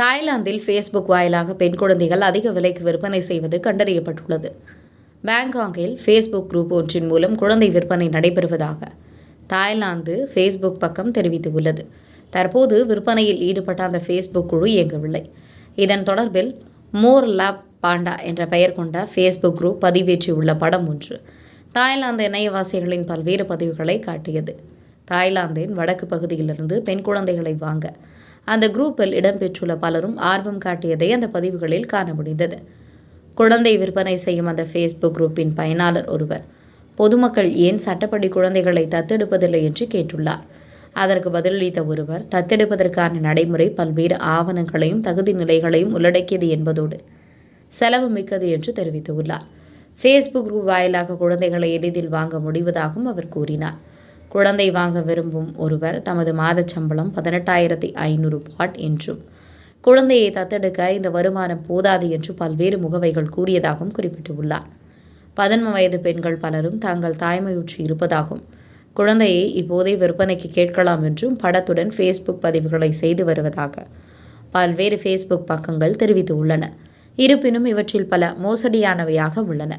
தாய்லாந்தில் ஃபேஸ்புக் வாயிலாக பெண் குழந்தைகள் அதிக விலைக்கு விற்பனை செய்வது கண்டறியப்பட்டுள்ளது. பேங்காங்கில் ஃபேஸ்புக் குரூப் ஒன்றின் மூலம் குழந்தை விற்பனை நடைபெறுவதாக தாய்லாந்து ஃபேஸ்புக் பக்கம் தெரிவித்துள்ளது. தற்போது விற்பனையில் ஈடுபட்ட அந்த ஃபேஸ்புக் குழு இயங்கவில்லை. இதன் தொடர்பில் மோர் லேப் பாண்டா என்ற பெயர் கொண்ட ஃபேஸ்புக் குரூப் பதிவேற்றியுள்ள படம் ஒன்று தாய்லாந்து இணையவாசிகளின் பல்வேறு பதிவுகளை காட்டியது. தாய்லாந்தின் வடக்கு பகுதியிலிருந்து பெண் குழந்தைகளை வாங்க அந்த குரூப்பில் இடம்பெற்றுள்ள பலரும் ஆர்வம் காட்டியதை அந்த பதிவுகளில் காண முடிந்தது. குழந்தை விற்பனை செய்யும் அந்த ஃபேஸ்புக் குரூப்பின் பயனாளர் ஒருவர் பொதுமக்கள் ஏன் சட்டப்படி குழந்தைகளை தத்தெடுப்பதில்லை? என்று கேட்டுள்ளார். அதற்கு பதிலளித்த ஒருவர் தத்தெடுப்பதற்கான நடைமுறை பல்வேறு ஆவணங்களையும் தகுதி நிலைகளையும் உள்ளடக்கியது என்பதோடு செலவு மிக்கது என்று தெரிவித்துள்ளார். ஃபேஸ்புக் குரூப் வாயிலாக குழந்தைகளை எளிதில் வாங்க முடிவதாகவும் அவர் கூறினார். குழந்தை வாங்க விரும்பும் ஒருவர் தமது மாதச் சம்பளம் பதினெட்டாயிரத்தி ஐநூறு பாட் என்றும் குழந்தையை தத்தெடுக்க இந்த வருமானம் போதாது என்று பல்வேறு முகவைகள் கூறியதாகவும் குறிப்பிட்டுள்ளார். பதின்ம வயது பெண்கள் பலரும் தாங்கள் தாய்மையுற்று இருப்பதாகவும் குழந்தையை இப்போதே விற்பனைக்கு கேட்கலாம் என்றும் படத்துடன் ஃபேஸ்புக் பதிவுகளை செய்து வருவதாக பல்வேறு ஃபேஸ்புக் பக்கங்கள் தெரிவித்துள்ளன. இருப்பினும் இவற்றில் பல மோசடியானவையாக உள்ளன.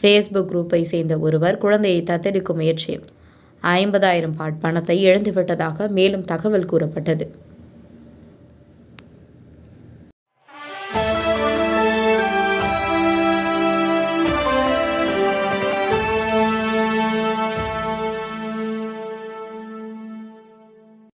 ஃபேஸ்புக் குரூப்பை சேர்ந்த ஒருவர் குழந்தையை தத்தெடுக்கும் முயற்சியில் ஐம்பதாயிரம் பாட் பணத்தை இழந்துவிட்டதாக மேலும் தகவல் கூறப்பட்டது.